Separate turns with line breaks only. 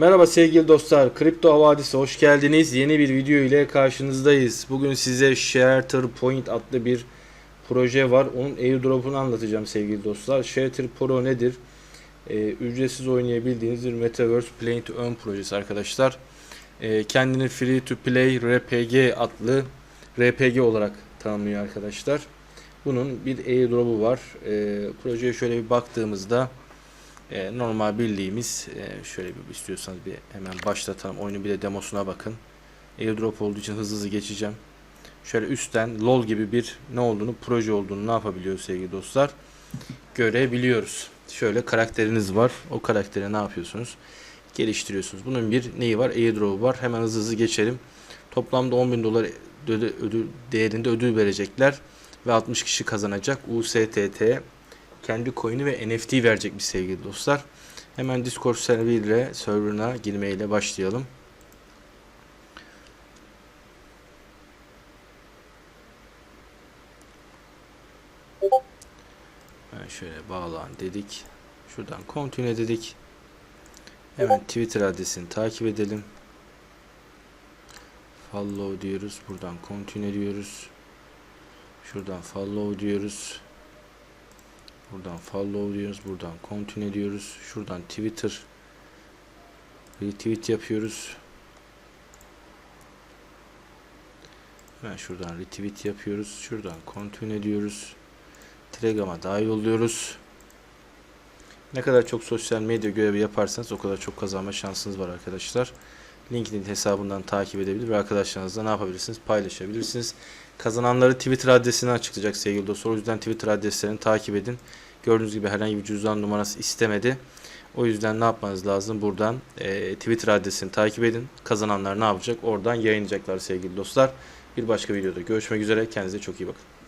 Merhaba sevgili dostlar, Kripto Havadis'e hoş geldiniz. Yeni bir video ile karşınızdayız. Bugün size Shelter Point adlı bir proje var. Onun airdrop'unu anlatacağım sevgili dostlar. Shelter Pro nedir? Ee, ücretsiz oynayabildiğiniz bir Metaverse Play to Earn projesi arkadaşlar. Ee, kendini Free to Play RPG adlı RPG olarak tanımlıyor arkadaşlar. Bunun bir airdrop'u var. Ee, projeye şöyle bir baktığımızda e, normal bildiğimiz e, şöyle bir istiyorsanız bir hemen başlatalım. Oyunu bir de demosuna bakın. Airdrop olduğu için hızlı hızlı geçeceğim. Şöyle üstten LOL gibi bir ne olduğunu, proje olduğunu ne yapabiliyoruz sevgili dostlar? Görebiliyoruz. Şöyle karakteriniz var. O karakteri ne yapıyorsunuz? Geliştiriyorsunuz. Bunun bir neyi var? Airdrop'u var. Hemen hızlı hızlı geçelim. Toplamda 10.000 dolar ödül, ödül değerinde ödül verecekler ve 60 kişi kazanacak. USTT kendi coin'i ve NFT verecek bir sevgili dostlar. Hemen Discord serverine, serverına girmeyle başlayalım. Ben şöyle bağlan dedik. Şuradan continue dedik. Hemen Twitter adresini takip edelim. Follow diyoruz. Buradan continue diyoruz. Şuradan follow diyoruz. Buradan follow diyoruz. Buradan continue diyoruz. Şuradan Twitter retweet yapıyoruz. Hemen şuradan retweet yapıyoruz. Şuradan continue diyoruz. Telegram'a dahil oluyoruz. Ne kadar çok sosyal medya görevi yaparsanız o kadar çok kazanma şansınız var arkadaşlar. LinkedIn hesabından takip edebilir ve arkadaşlarınızla ne yapabilirsiniz? Paylaşabilirsiniz. Kazananları Twitter adresini açıklayacak sevgili dostlar. O yüzden Twitter adreslerini takip edin. Gördüğünüz gibi herhangi bir cüzdan numarası istemedi. O yüzden ne yapmanız lazım? Buradan e, Twitter adresini takip edin. Kazananlar ne yapacak? Oradan yayınlayacaklar sevgili dostlar. Bir başka videoda görüşmek üzere. Kendinize çok iyi bakın.